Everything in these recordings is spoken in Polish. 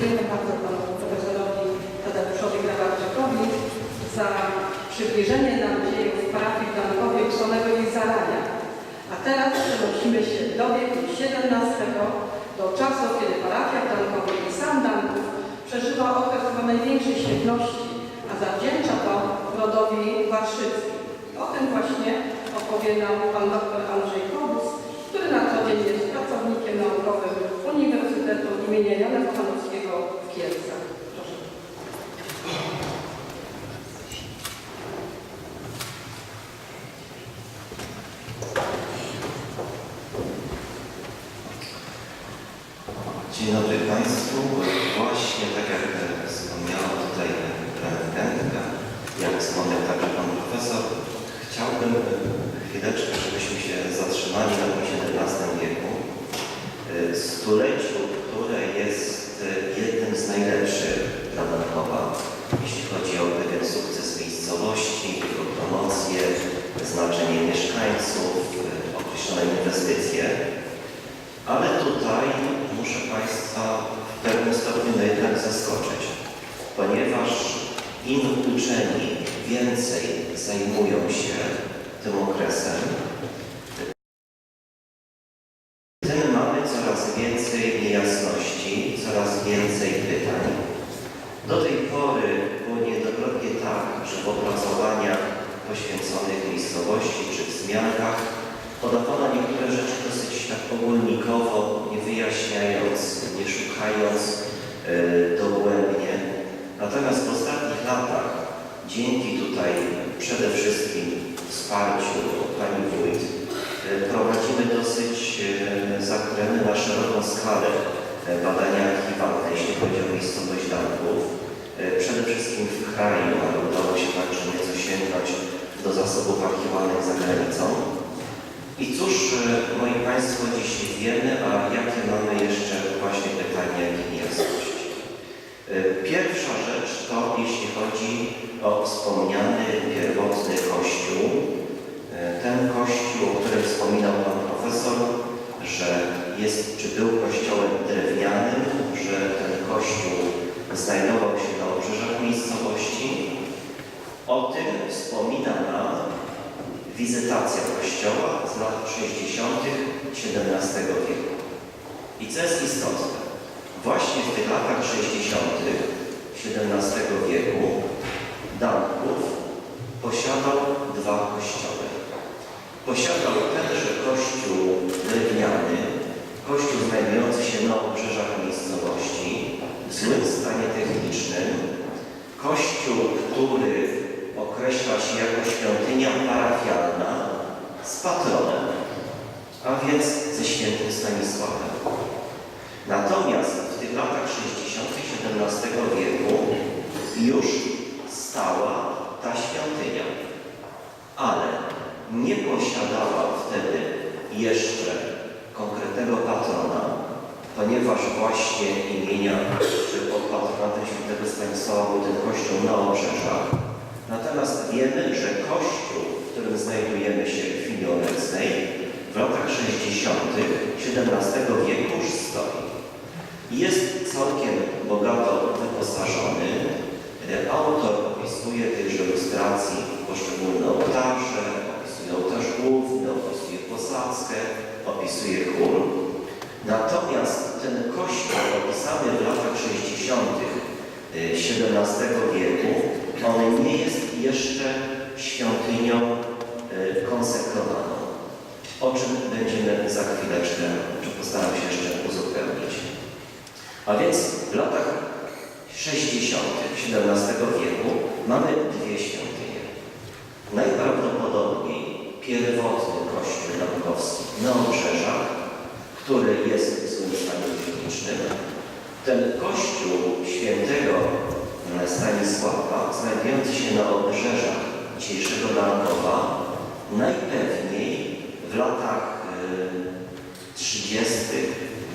dziękujemy bardzo panu profesorowi Tadeuszowi Grabarczykowi za przybliżenie nam dziejów parafii w Dankowie Uszonego i Zarania. A teraz przenosimy się do wieku XVII, do czasu, kiedy parafia Dankowie i sam Danków przeżywa okres chyba największej świetności, a zawdzięcza to rodowi Warszyckim. O tym właśnie opowie nam pan dr Andrzej Kobus, który na co dzień jest pracownikiem naukowym Uniwersytetu imienia Jana Kochanowskiego w Kielcach. Proszę. Dzień dobry Państwu. Właśnie tak jak e, wspomniała tutaj prezydentka, jak wspomniał także Pan Profesor, chciałbym e, chwileczkę, żebyśmy się zatrzymali na tym XVII wieku, e, stuleciu, które jest e, jednym z najlepszych dla Dankowa, jeśli chodzi o pewien sukces miejscowości, jego promocję, znaczenie mieszkańców, e, określone inwestycje. Ale tutaj muszę Państwa w pewnym stopniu no jednak zaskoczyć, ponieważ im uczeni więcej zajmują się tym okresem, tym mamy coraz więcej niejasności, coraz więcej pytań. Do tej pory było niejednokrotnie tak, że w opracowaniach poświęconych miejscowości czy wzmiankach podawano niektóre rzeczy dosyć tak ogólnikowo, nie wyjaśniając, nie szukając e, dogłębnie. Natomiast w ostatnich latach, dzięki tutaj przede wszystkim wsparciu Pani Wójt, e, prowadzimy dosyć e, zakręty na szeroką skalę e, badania archiwalne, jeśli chodzi o miejscowość Danków. Przede wszystkim w kraju, ale udało się także nieco sięgnąć do zasobów archiwalnych za granicą. I cóż, moi Państwo, dziś wiemy, a jakie mamy jeszcze właśnie pytania i niejasności? E, Pierwsza rzecz to, jeśli chodzi o wspomniany pierwotny kościół. E, Ten kościół, o którym wspominał Pan Profesor, że jest, czy był kościołem drewnianym, że ten kościół znajdował się na obrzeżach miejscowości. O tym wspomina nam wizytacja kościoła z lat 60. XVII wieku. I co jest istotne, właśnie w tych latach 60. XVII wieku Danków posiadał dwa kościoły. Posiadał tenże kościół drewniany, kościół znajdujący się na obrzeżach miejscowości, w złym stanie technicznym, kościół, który określa się jako świątynia parafialna z patronem, a więc ze świętym Stanisławem. Natomiast w tych latach 60. XVII wieku już stała ta świątynia, ale nie posiadała wtedy jeszcze konkretnego patrona, ponieważ właśnie imienia pod patronatem świętego Stanisława był ten kościół na obrzeżach. Natomiast wiemy, że kościół, w którym znajdujemy się w chwili obecnej, w latach 60. XVII wieku. Jest całkiem bogato wyposażony. Autor opisuje tejże ilustracji poszczególne ołtarze, opisuje ołtarz główny, opisuje posadzkę, opisuje chór. Natomiast ten kościół opisany w latach 60. XVII wieku, on nie jest jeszcze świątynią e, konsekrowaną. O czym będziemy za chwileczkę, czy postaram się jeszcze uzupełnić. A więc w latach 60. XVII wieku mamy dwie świątynie. Najprawdopodobniej pierwotny kościół Dankowski na obrzeżach, który jest w złym stanie technicznym. Ten kościół świętego Stanisława, znajdujący się na obrzeżach dzisiejszego Dankowa, najpewniej w latach y, 30.,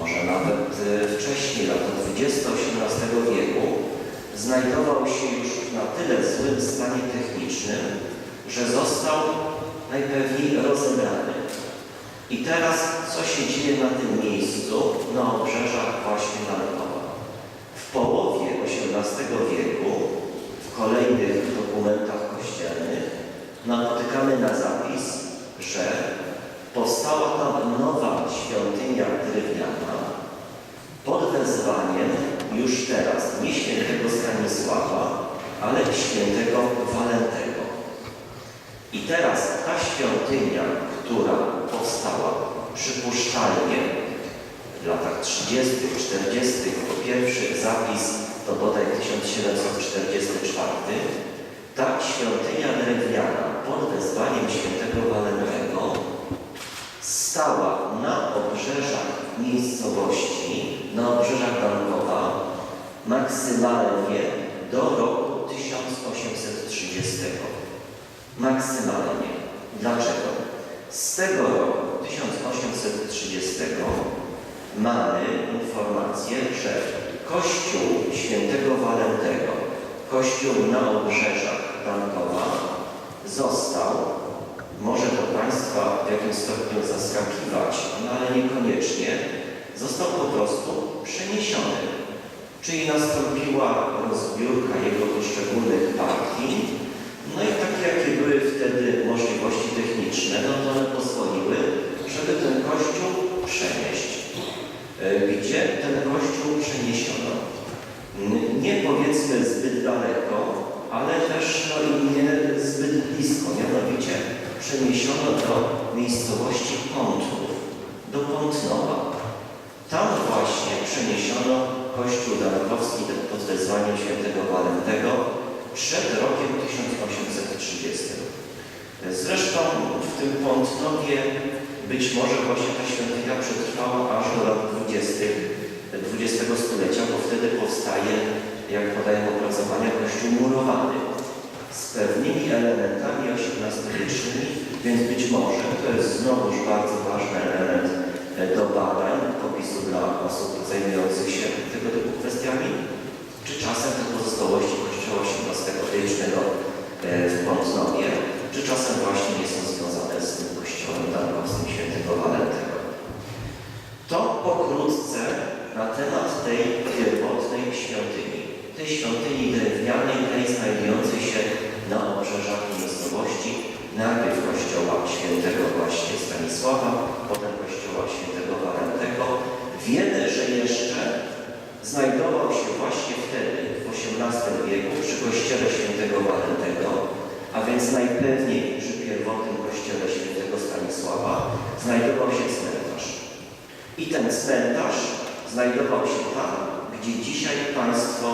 może nawet e, wcześniej, lata 20 XVIII wieku, znajdował się już na tyle złym stanie technicznym, że został najpewniej rozebrany. I teraz co się dzieje na tym miejscu, na obrzeżach właśnie Narodowa? W połowie XVIII wieku, w kolejnych dokumentach kościelnych, napotykamy na zapis, że powstała tam nowa świątynia drewniana pod wezwaniem już teraz nie świętego Stanisława, ale świętego Walentego. I teraz ta świątynia, która powstała przypuszczalnie w latach 30., 40., po pierwszy zapis to bodaj 1744, ta świątynia drewniana pod wezwaniem świętego Walentego stała na obrzeżach miejscowości, na obrzeżach Dankowa maksymalnie do roku 1830. Maksymalnie. Dlaczego? Z tego roku 1830 mamy informację, że Kościół świętego Walentego, Kościół na obrzeżach Dankowa został, w jakimś stopniu zaskakiwać, no ale niekoniecznie, został po prostu przeniesiony. Czyli nastąpiła rozbiórka jego poszczególnych partii, no i takie jakie były wtedy możliwości techniczne, no to one pozwoliły, żeby ten kościół przenieść. E, Gdzie ten kościół przeniesiono? Nie powiedzmy zbyt daleko, ale też no, i nie zbyt blisko, mianowicie przeniesiono do miejscowości Pątnów, do Pątnowa. Tam właśnie przeniesiono kościół Dankowski pod wezwaniem świętego Walentego przed rokiem 1830. Zresztą w tym Pątnowie być może właśnie ta świątynia przetrwała aż do lat 20. XX stulecia, bo wtedy powstaje, jak podają opracowania, kościół murowany z pewnymi elementami XVIII-wiecznymi, więc być może, to jest znowuż bardzo ważny element e, do badań, popisu dla osób zajmujących się tego typu kwestiami, czy czasem te pozostałości kościoła XVIII-wiecznego e, w Pątnowie, czy czasem właśnie nie są związane z tym kościołem dankowskim świętego Walentego. To pokrótce na temat tej pierwotnej świątyni. Tej świątyni drewnianej, tej znajdującej się na obrzeżach miejscowości, najpierw kościoła świętego właśnie Stanisława, potem kościoła świętego Walentego. Wiemy, że jeszcze znajdował się właśnie wtedy, w XVIII wieku, przy kościele świętego Walentego, a więc najpewniej przy pierwotnym kościele świętego Stanisława, znajdował się cmentarz. I ten cmentarz znajdował się tam, gdzie dzisiaj państwo,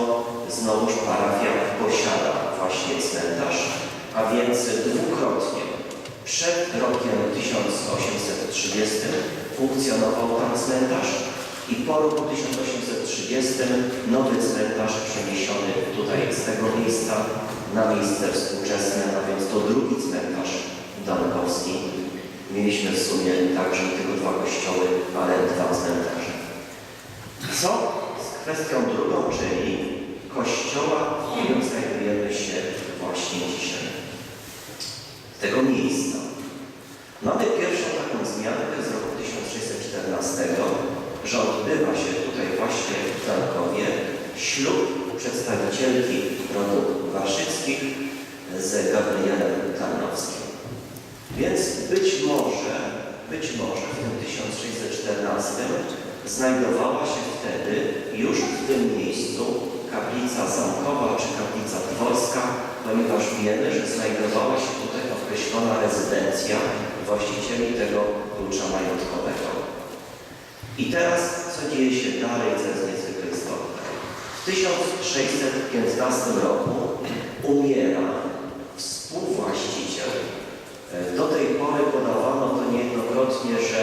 znowuż parafia posiada właśnie cmentarz, a więc dwukrotnie. Przed rokiem 1830 funkcjonował tam cmentarz i po roku 1830 nowy cmentarz przeniesiony tutaj z tego miejsca na miejsce współczesne, a więc to drugi cmentarz dankowski. Mieliśmy w sumie także tylko dwa kościoły, ale dwa cmentarze. Co z kwestią drugą, czyli kościoła, w którym znajdujemy się właśnie dzisiaj. Tego miejsca. Mamy pierwszą taką zmiankę z roku 1614, że odbywa się tutaj właśnie w Dankowie ślub przedstawicielki rodu Waszyckich z Gabrielem Tarnowskim. Więc być może, być może w tym 1614 znajdowała się wtedy już w tym miejscu kaplica zamkowa czy kaplica dworska, ponieważ wiemy, że znajdowała się tutaj określona rezydencja właścicieli tego klucza majątkowego. I teraz, co dzieje się dalej, co jest niezwykle istotne. W 1615 roku umiera współwłaściciel. Do tej pory podawano to niejednokrotnie, że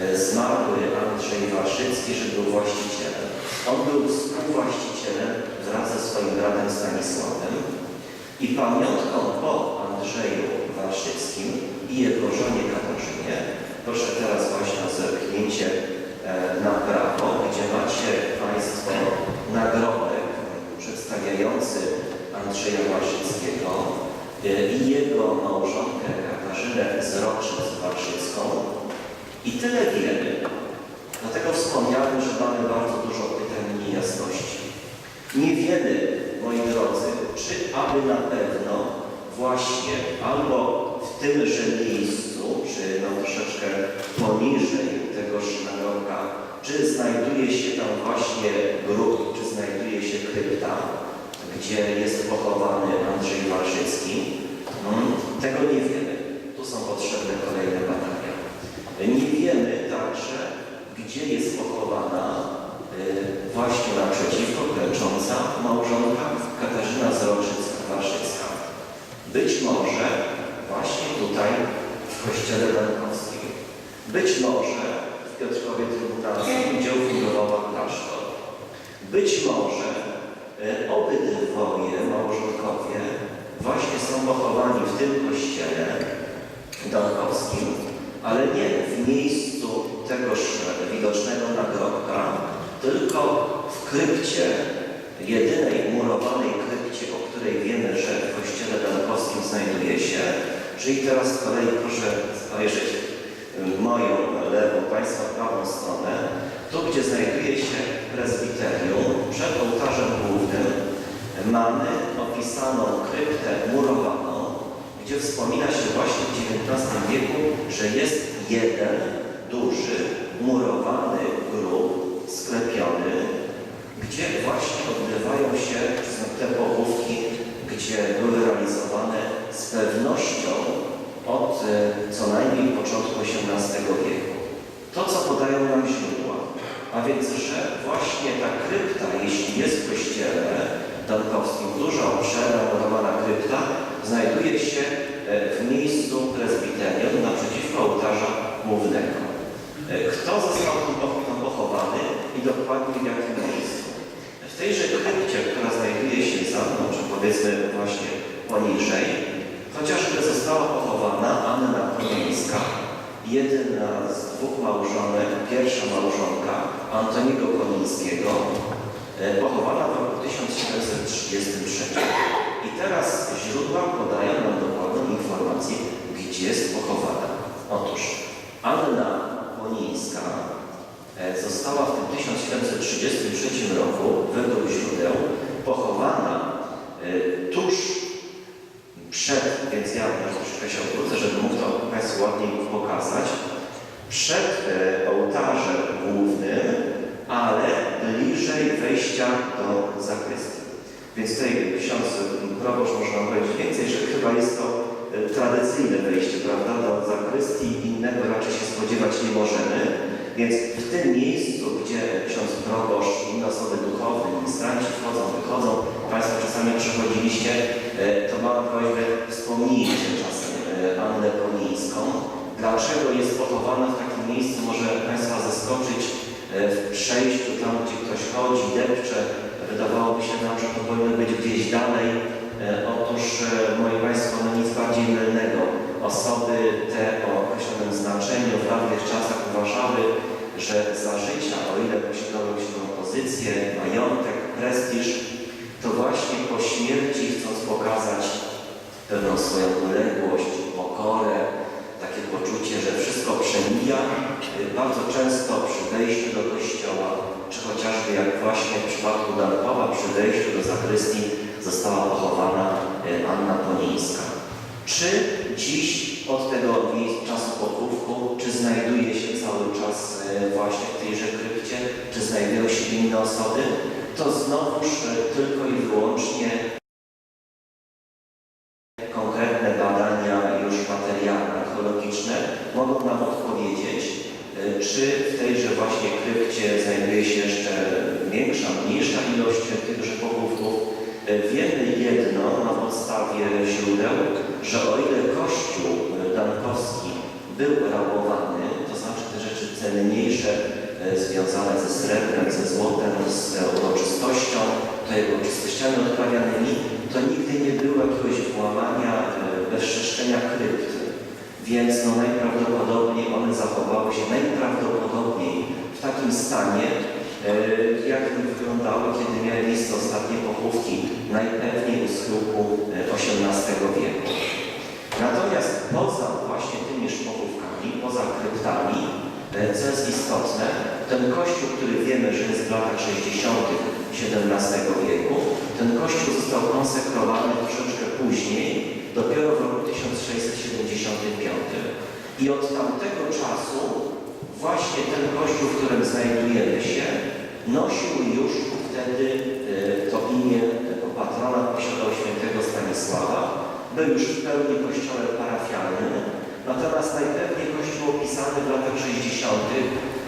e, zmarły Andrzej Waszycki, że był właścicielem. On był współwłaścicielem wraz ze swoim bratem Stanisławem i pamiątką po Andrzeju Waszyckim i jego żonie Katarzynie, proszę teraz właśnie o zerknięcie e, na prawo, gdzie macie Państwo nagrobek przedstawiający Andrzeja Waszyckiego e, i jego małżonkę Katarzynę Zroczyc-Waszycką. I tyle wiemy. Dlatego wspomniałem, że mamy bardzo dużo pytań i niejasności. Nie wiemy, moi drodzy, czy aby na pewno właśnie albo w tymże miejscu, czy no troszeczkę poniżej tegoż nagrobka, czy znajduje się tam właśnie grób, czy znajduje się krypta, gdzie jest pochowany Andrzej Walszycki, mm, tego nie wiemy. Tu są potrzebne kolejne badania. Nie wiemy także, gdzie jest pochowana y, właśnie naprzeciwko klęcząca małżonka Katarzyna Zroczycka-Warszycka. Być może właśnie tutaj w kościele Dankowskim. Być może w Piotrkowie Trybunalskim, gdzie ufundowała klasztor. Być może y, obydwoje małżonkowie właśnie są pochowani w tym kościele Dankowskim, ale nie w miejscu tegoż widocznego nagrobka, tylko w krypcie, jedynej murowanej krypcie, o której wiemy, że w kościele. Czyli teraz z kolei proszę spojrzeć moją lewą, Państwa prawą stronę, tu gdzie znajduje się prezbiterium, przed ołtarzem głównym mamy opisaną kryptę murowaną, gdzie wspomina się właśnie w XIX wieku, że jest jeden duży, murowany grób sklepiony, gdzie właśnie odbywają się te pochówki, gdzie były realizowane z pewnością od e, co najmniej początku XVIII wieku. To, co podają nam źródła, a więc, że właśnie ta krypta, jeśli jest w kościele dankowskim, duża, obszerna, murowana krypta, znajduje się e, w miejscu prezbiterium naprzeciwko ołtarza głównego. E, Kto został tam po- tam pochowany i dokładnie w jakim miejscu? W tejże krypcie, która znajduje się za mną, czy powiedzmy właśnie poniżej, chociażby została pochowana Anna Ponińska, jedna z dwóch małżonek, pierwsza małżonka Antoniego Konińskiego, e, pochowana w roku 1733. I teraz źródła podają nam dokładną informację, gdzie jest pochowana. Otóż Anna Ponińska e, została w tym 1733 roku, według źródeł, pochowana e, tuż przed, więc ja może troszeczkę się obrócę, żeby mógł to Państwu ładniej pokazać, przed e, ołtarzem głównym, ale bliżej wejścia do zakrystii. Więc tutaj ksiądz proboszcz można powiedzieć więcej, że chyba jest to e, tradycyjne wejście, prawda, do zakrystii, innego raczej się spodziewać nie możemy. Więc w tym miejscu, gdzie ksiądz proboszcz inne osoby duchowne, ministranci wchodzą, wychodzą, Państwo czasami przechodziliście, e, to mam prośbę, wspomnijcie czasem e, Annę Konińską. Dlaczego jest pochowana w takim miejscu, może Państwa zaskoczyć e, w przejściu tam, gdzie ktoś chodzi, depcze. Wydawałoby się nam, że to powinno być gdzieś dalej. Otóż, moi Państwo, no nic bardziej mylnego. Osoby te o określonym znaczeniu w dawnych czasach uważały, że za życia, o ile posiadały się pozycję, majątek, prestiż, to właśnie po śmierci, chcąc pokazać pewną swoją uległość, pokorę, takie poczucie, że wszystko przemija, bardzo często przy wejściu do kościoła, czy chociażby jak właśnie w przypadku Dankowa, przy wejściu do zakrystii została pochowana y, Anna Ponińska. Czy dziś od tego czasu pochówku, czy znajduje się cały czas y, właśnie w tejże krypcie, czy znajdują się inne osoby, to znowuż y, tylko i wyłącznie konkretne badania już materialne, archeologiczne mogą nam odpowiedzieć, y, czy w tejże właśnie krypcie znajduje się jeszcze większa, mniejsza ilość tychże pochówków. Wiemy jedno na podstawie źródeł, że o ile Kościół y, Dankowski był rabowany, to znaczy te rzeczy cenniejsze y, związane ze srebrem, ze złotem, z uroczystością, to jego uroczystościami odprawianymi, to nigdy nie było jakiegoś włamania, e, bezczeszczenia krypty. Więc no, najprawdopodobniej one zachowały się najprawdopodobniej w takim stanie, e, jak wyglądały, kiedy miały miejsce ostatnie pochówki, najpewniej u schyłku e, XVIII wieku. Natomiast poza właśnie tymi pochówkami, poza kryptami, E, Co jest istotne, ten kościół, który wiemy, że jest w latach 60. XVII wieku, ten kościół został konsekrowany troszeczkę później, dopiero w roku 1675. I od tamtego czasu właśnie ten kościół, w którym znajdujemy się, nosił już wtedy e, to imię, patrona posiadał świętego Stanisława, był już w pełni kościołem parafialnym, natomiast najpewniej kościół opisany w latach 60.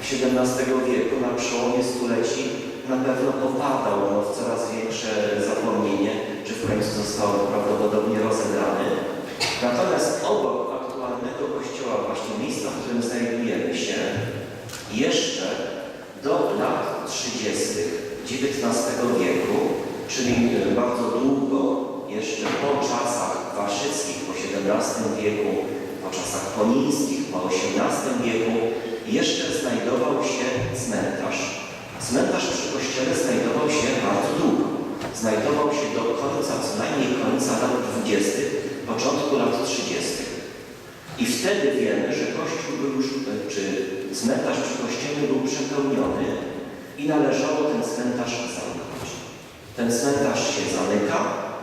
XVII wieku na przełomie stuleci na pewno popadał no, w coraz większe zapomnienie, czy w końcu został prawdopodobnie rozegrany. Natomiast obok aktualnego kościoła, właśnie miejsca, w którym znajdujemy się, jeszcze do lat 30. XIX wieku, czyli bardzo długo, jeszcze po czasach waszyckich, po XVII wieku, po czasach ponińskich, po XVIII wieku, jeszcze znajdował się cmentarz. Cmentarz przy kościele znajdował się bardzo długo. Znajdował się do końca, co najmniej końca lat 20., początku lat 30. I wtedy wiemy, że kościół był już, czy cmentarz przy kościele był przepełniony i należało ten cmentarz zamknąć. Ten cmentarz się zamyka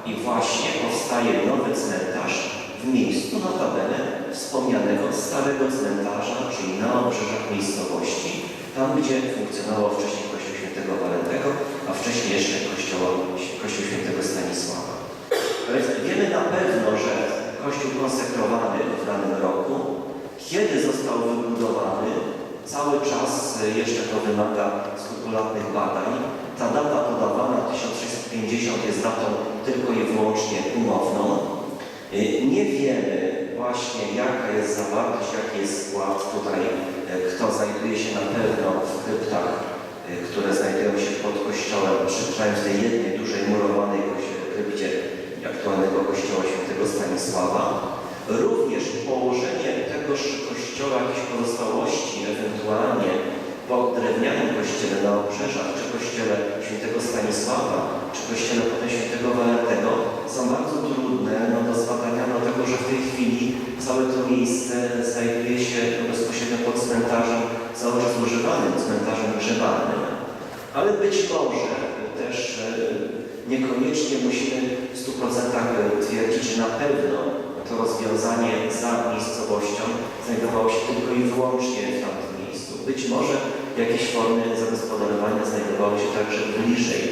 i właśnie powstaje nowy cmentarz w miejscu notabene wspomnianego starego cmentarza, czyli na obrzeżach miejscowości, tam gdzie funkcjonował wcześniej kościół świętego Walentego, a wcześniej jeszcze kościół, kościół świętego Stanisława. Wiemy na pewno, że kościół konsekrowany w danym roku, kiedy został wybudowany, cały czas jeszcze to wymaga skrupulatnych badań. Ta data podawana 1650 jest datą tylko i wyłącznie umowną. Y, Nie wiemy właśnie jaka jest zawartość, jaki jest skład tutaj, y, kto znajduje się na pewno w kryptach, y, które znajdują się pod kościołem, w tej jednej dużej murowanej krypcie aktualnego kościoła świętego Stanisława. Również położenie tegoż kościoła, jakichś pozostałości, ewentualnie po drewnianym kościele na obrzeżach, czy kościele świętego Stanisława, czy kościele potem świętego Walentego są bardzo trudne no, do zbadania, dlatego że w tej chwili całe to miejsce znajduje się bezpośrednio pod cmentarzem, cały czas używanym cmentarzem grzebalnym. Ale być może też e, niekoniecznie musimy w 100% twierdzić, że na pewno to rozwiązanie za miejscowością znajdowało się tylko i wyłącznie w. Być może jakieś formy zagospodarowania znajdowały się także bliżej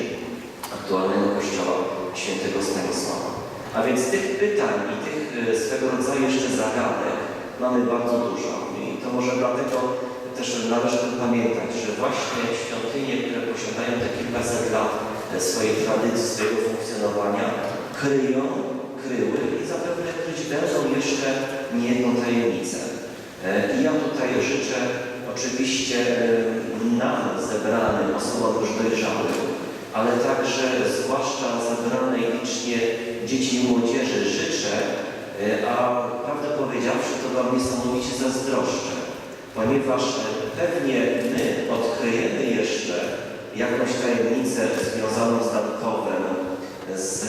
aktualnego kościoła świętego Stanisława. A więc tych pytań i tych e, swego rodzaju jeszcze zagadek mamy bardzo dużo. I to może dlatego też należy pamiętać, że właśnie świątynie, które posiadają te kilkaset lat e, swojej tradycji, swojego funkcjonowania, kryją, kryły i zapewne kryć będą jeszcze niejedną tajemnicę. E, I ja tutaj życzę oczywiście e, nam zebranym, osobom już dojrzałym, ale także zwłaszcza zebranej licznie dzieci i młodzieży życzę, e, a prawdę powiedziawszy to Wam niesamowicie zazdroszczę, ponieważ e, pewnie my odkryjemy jeszcze jakąś tajemnicę związaną z Dankowem, z,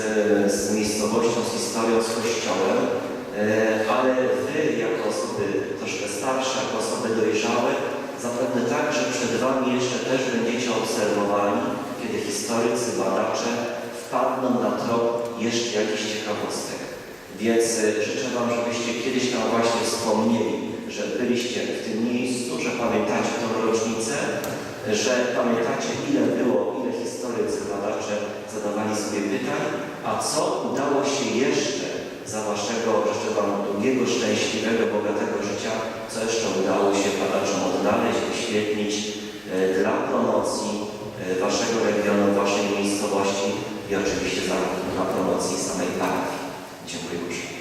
z miejscowością, z historią, z kościołem, ale Wy jako osoby troszkę starsze, jako osoby dojrzałe, zapewne także przed Wami jeszcze też będziecie obserwowali, kiedy historycy, badacze wpadną na trop jeszcze jakichś ciekawostek. Więc e, życzę Wam, żebyście kiedyś tam właśnie wspomnieli, że byliście w tym miejscu, że pamiętacie tę rocznicę, że pamiętacie ile było, ile historycy, badacze zadawali sobie pytań, a co udało się jeszcze za Waszego, życzę Wam długiego, szczęśliwego, bogatego życia, co jeszcze udało się badaczom odnaleźć, wyświetlić e, dla promocji e, Waszego regionu, Waszej miejscowości i oczywiście dla promocji samej parafii. Dziękuję uprzejmie.